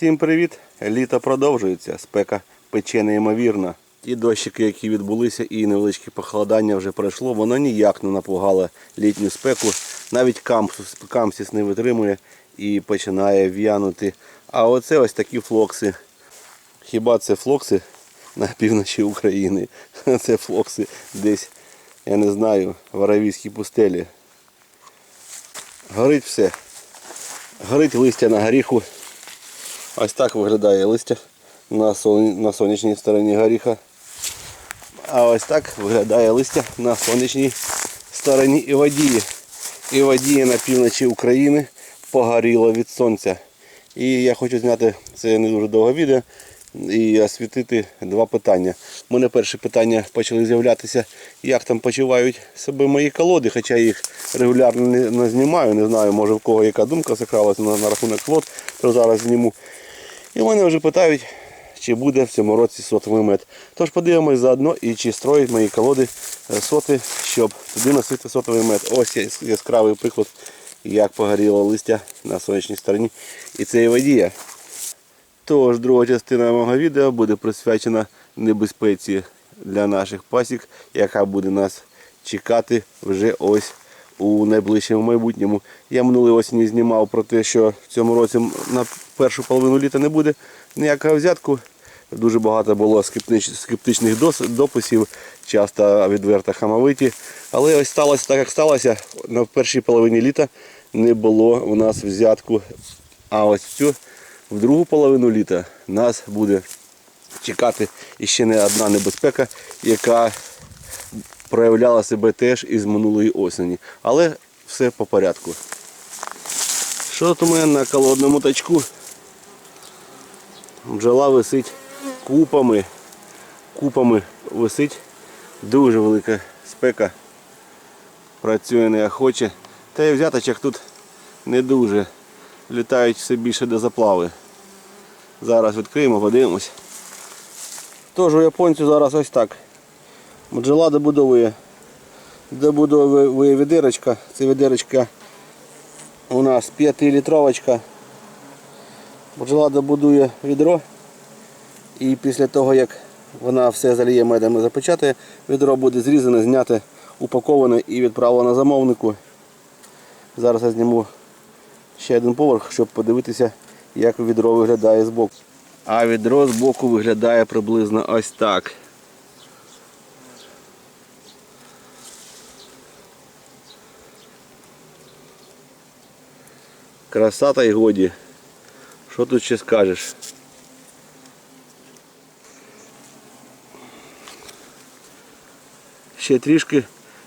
Всім привіт! Літо продовжується, спека пече неймовірно. Ті дощики, які відбулися, і невеличке похолодання вже пройшло, воно ніяк не напугало літню спеку. Навіть кампус, камсіс не витримує і починає в'янути. А оце ось такі флокси. Хіба це флокси на півночі України? Це флокси десь, я не знаю, в Аравійській пустелі. Горить все. Горить листя на горіху. Ось так виглядає листя на, сон... на сонячній стороні горіха. А ось так виглядає листя на сонячній стороні Івадії. Івадія на півночі України погоріло від сонця. І я хочу зняти це не дуже довге відео і освітити два питання. У мене перше питання почали з'являтися, як там почувають себе мої колоди, хоча я їх регулярно не, не знімаю, не знаю, може в кого яка думка закралася на, на рахунок колод, то зараз зніму. І мене вже питають, чи буде в цьому році сотовий мед. Тож подивимось заодно і чи строять мої колоди е, соти, щоб туди носити сотовий мед. Ось яскравий приклад, як погоріло листя на сонячній стороні. І це і водія. Тож друга частина мого відео буде присвячена небезпеці для наших пасік, яка буде нас чекати вже ось у найближчому майбутньому. Я минулої осені знімав про те, що в цьому році на першу половину літа не буде ніякого взятку. Дуже багато було скептичних дописів, часто відверто хамовиті. Але ось сталося так, як сталося. На першій половині літа не було у нас взятку. А ось цю в другу половину літа нас буде чекати іще не одна небезпека, яка проявляла себе теж із минулої осені. Але все по порядку. Що тут у мене на колодному тачку? Бджола висить купами. Купами висить. Дуже велика спека. Працює неохоче. Та й взяточок тут не дуже. Літають все більше до заплави. Зараз відкриємо, подивимось. Тож у японців зараз ось так. Бджола добудовує. Добудовує відерочка. Це відерочка у нас 5-літровочка. Бджола добудує відро. І після того як вона все заліє медом і відро буде зрізане, зняте, упаковане і відправлено замовнику. Зараз я зніму ще один поверх, щоб подивитися, як відро виглядає збоку. А відро збоку виглядає приблизно ось так. Краса та й годі. Що тут ще скажеш? Ще трішки,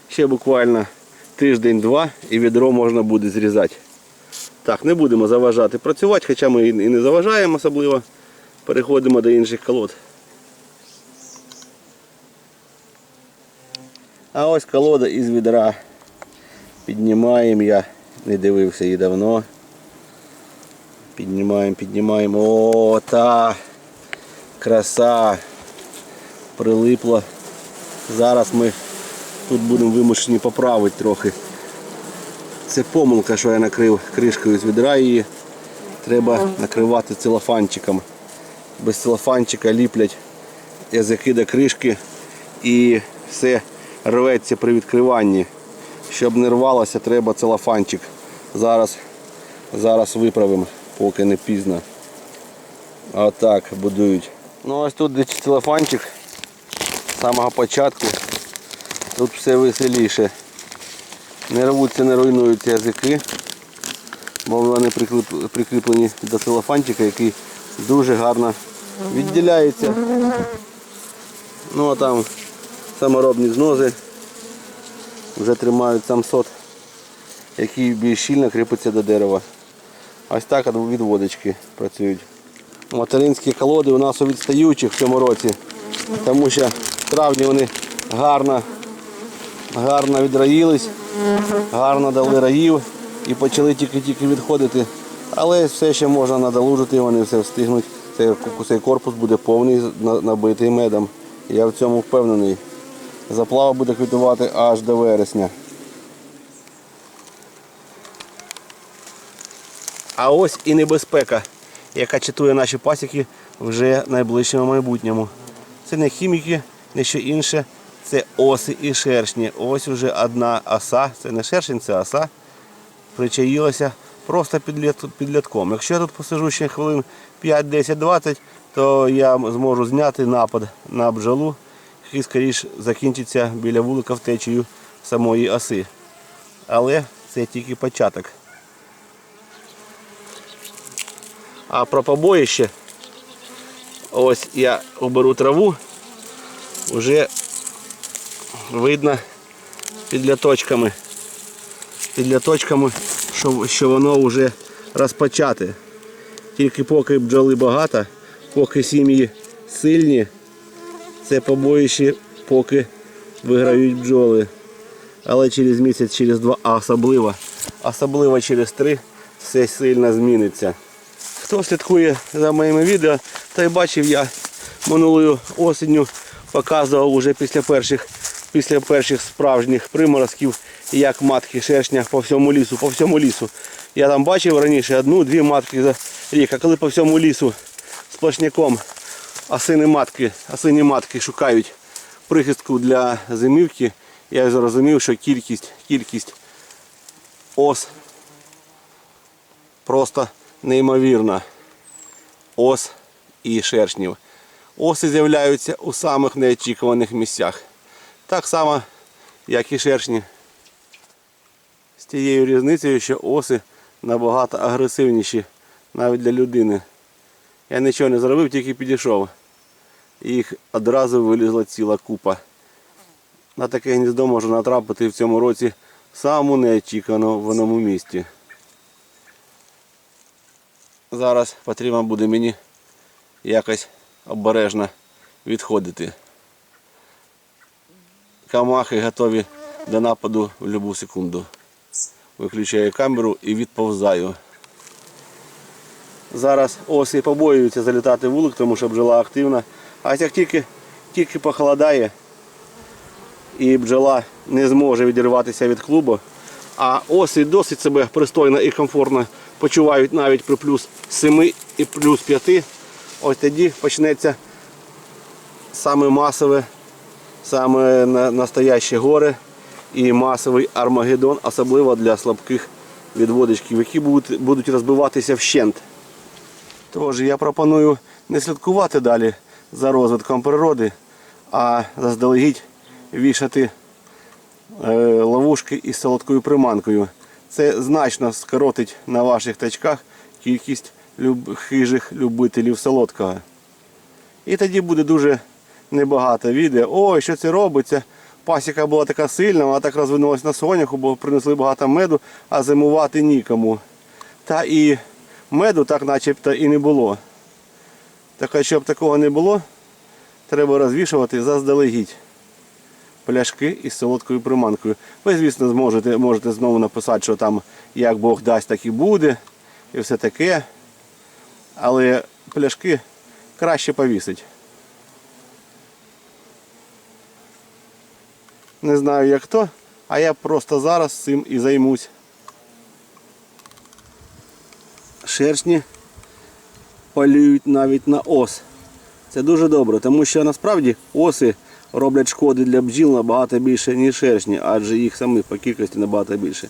ще буквально тиждень-два і відро можна буде зрізати. Так, не будемо заважати працювати, хоча ми і не заважаємо особливо. Переходимо до інших колод. А ось колода із відра. Піднімаємо, я не дивився її давно. Піднімаємо, піднімаємо. О, та краса прилипла. Зараз ми тут будемо вимушені поправити трохи. Це помилка, що я накрив кришкою з відра її. Треба накривати целофанчиком. Без целофанчика ліплять язики до кришки і все рветься при відкриванні. Щоб не рвалося, треба целофанчик. Зараз, зараз виправимо, поки не пізно. Отак будують. Ну ось тут де целофанчик з самого початку. Тут все веселіше. Не рвуться, не руйнуються язики, бо вони прикріплені до целофанчика, який дуже гарно відділяється. Ну а там саморобні знози вже тримають сам сот, який більш щільно кріпиться до дерева. Ось так от відводочки працюють. Материнські колоди у нас у відстаючих в цьому році, тому що в травні вони гарно, гарно відроїлись гарно дали раїв і почали тільки-тільки відходити. Але все ще можна надолужити, вони все встигнуть. Цей, корпус буде повний набитий медом. Я в цьому впевнений. Заплава буде квітувати аж до вересня. А ось і небезпека, яка читує наші пасіки вже в найближчому майбутньому. Це не хіміки, не що інше. Це оси і шершні. Ось уже одна оса, це не шершень, це оса. Причаїлася просто під, лят, під лядком. Якщо я тут посижу ще хвилин 5, 10, 20, то я зможу зняти напад на бджолу, який скоріш закінчиться біля вулика втечею самої оси. Але це тільки початок. А про побоїще, ось я оберу траву, вже видно під ляточками, під ляточками, що, що воно вже розпочате. Тільки поки бджоли багато, поки сім'ї сильні, це побоїще поки виграють бджоли. Але через місяць, через два, а особливо, особливо через три, все сильно зміниться. Хто слідкує за моїми відео, той бачив я минулою осінню показував уже після перших, після перших справжніх приморозків, як матки шершня по всьому лісу, по всьому лісу. Я там бачив раніше одну-дві матки за рік, а коли по всьому лісу сплошняком осини матки, осині матки шукають прихистку для зимівки, я зрозумів, що кількість, кількість ос просто неймовірна. Ос і шершнів. Оси з'являються у самих неочікуваних місцях. Так само, як і шершні. З тією різницею, що оси набагато агресивніші навіть для людини. Я нічого не зробив, тільки підійшов. І їх одразу вилізла ціла купа. На таке гніздо можна натрапити в цьому році в самому неочікуваному місці. Зараз потрібно буде мені якось обережно відходити. Камахи готові до нападу в будь-яку секунду. Виключаю камеру і відповзаю. Зараз оси побоюються залітати вулик, тому що бджола активна. А як тільки, тільки похолодає і бджола не зможе відірватися від клубу, а оси досить себе пристойно і комфортно почувають навіть при плюс 7 і плюс 5, ось тоді почнеться саме масове, саме на- настояще горе і масовий армагеддон, особливо для слабких відводичків, які будуть, будуть розбиватися вщент. Тож я пропоную не слідкувати далі за розвитком природи, а заздалегідь вішати е, ловушки із солодкою приманкою. Це значно скоротить на ваших тачках кількість хижих любителів солодкого. І тоді буде дуже небагато відео. Ой, що це робиться? Пасіка була така сильна, вона так розвинулася на соняху, бо принесли багато меду, а зимувати нікому. Та і меду так начебто і не було. Так а щоб такого не було, треба розвішувати заздалегідь пляшки із солодкою приманкою. Ви, звісно, зможете, можете знову написати, що там як Бог дасть, так і буде, і все таке. Але пляшки краще повісить. Не знаю як хто, а я просто зараз цим і займусь. Шершні полюють навіть на ос. Це дуже добре, тому що насправді оси роблять шкоди для бджіл набагато більше, ніж шершні, адже їх самих по кількості набагато більше.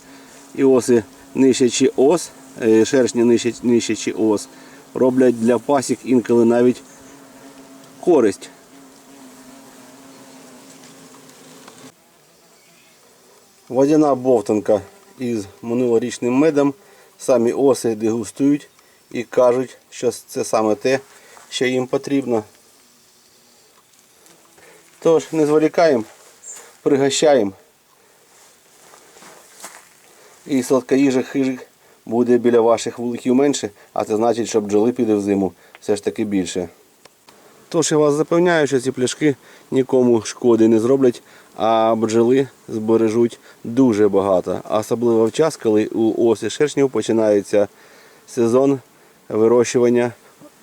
І оси нищачи ос, е, шершні нищачи ос, роблять для пасік інколи навіть користь. Водяна бовтанка із минулорічним медом. Самі оси дегустують і кажуть, що це саме те, що їм потрібно. Тож не зволікаємо, пригощаємо. І сладкоїжих хижих буде біля ваших вуликів менше, а це значить, що бджоли піде в зиму все ж таки більше. Тож я вас запевняю, що ці пляшки нікому шкоди не зроблять, а бджоли збережуть дуже багато. Особливо в час, коли у осі шершнів починається сезон вирощування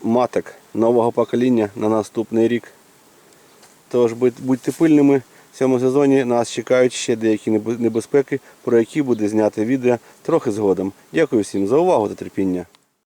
маток нового покоління на наступний рік. Тож будьте пильними. В цьому сезоні нас чекають ще деякі небезпеки, про які буде зняти відео трохи згодом. Дякую всім за увагу та терпіння.